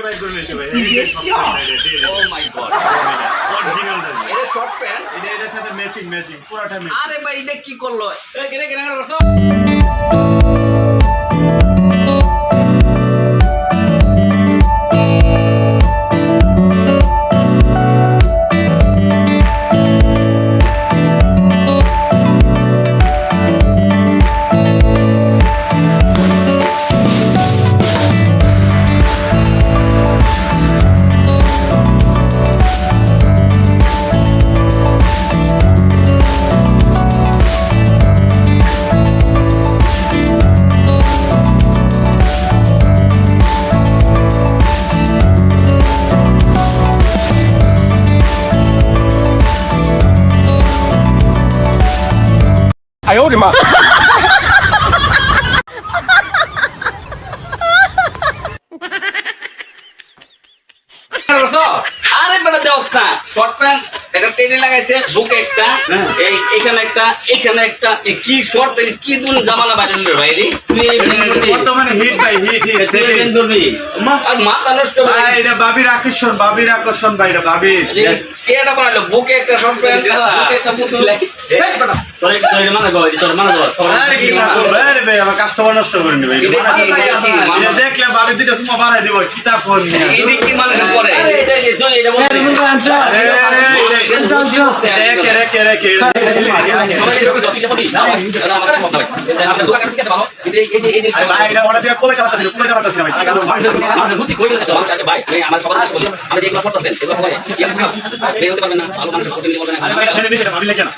আরে ভাই এটা কি করল? এই কেনে কেনে করছ করছ আরে বেটা দেওস না শর্ট প্যান্ট এটা টেনে লাগাইছে বুকে একটা এই এখানে একটা এখানে একটা কি শর্ট কি দুন জামালা বাইরে রে ভাই রে? তুই? বর্তমানে হিট ভাই হিট হিট আর মাথা নষ্ট ভাই এটা বাবির আকর্ষণ বাবির আকর্ষণ ভাই এটা বাবির। এটা বানাইলো বুকে একটা শর্ট প্যান্ট বুকে একটা পুতুল তোর তোর এই মানে গো তোর মানে গো আরে কি লাগল আরে ভাই আমার কাস্টমার নষ্ট করে নিবে এটা কি- এটা কি মানুষ? এটা দেখলে বাবি দিতে তোমার বাড়াই দিব কিতাব ফোন কি এটা দিয়ে কোলে চালাতেছিল কোলে চালাতেছিল ভাই আরে ভাই এটা নিচে ভাবি লেখে না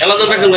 হেলাদুল ফ্যাশন